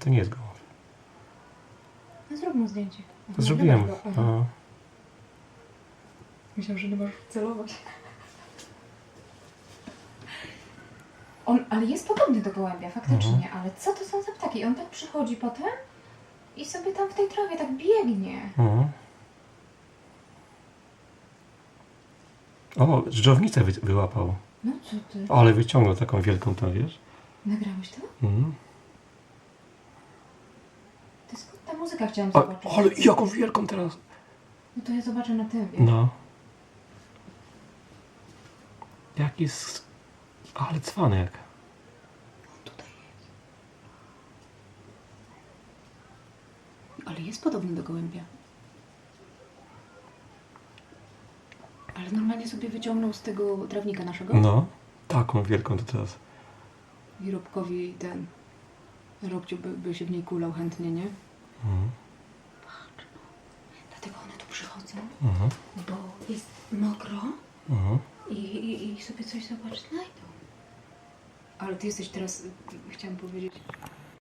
to nie jest gołąb. No zrób mu zdjęcie. To zrobiłem. go. Aha. No. Myślałam, że nie możesz celować. On, ale jest podobny do gołębia, faktycznie, Mhm. ale co to są za ptaki? On tak przychodzi potem i sobie tam w tej trawie tak biegnie. Mhm. O, dżdżownicę wy, wyłapał. No co ty? Ale wyciągnął taką wielką to, wiesz? Nagrałeś to? Mhm. To skąd ta muzyka chciałam A, zobaczyć? ale jaką wielką teraz. No to ja zobaczę na tym. No. Jaki jest... Ale cwanek. Tutaj jest. Ale jest podobny do gołębia. Ale normalnie sobie wyciągnął z tego trawnika naszego No. Taką wielką to teraz. i Robkowi ten Robciu by, by się w niej kulał chętnie, nie? Mhm. Patrz, no. Dlatego one tu przychodzą, Mhm. bo jest mokro Mhm. i, i, i sobie coś zobacz znajdą. Ale ty jesteś teraz, chciałam powiedzieć,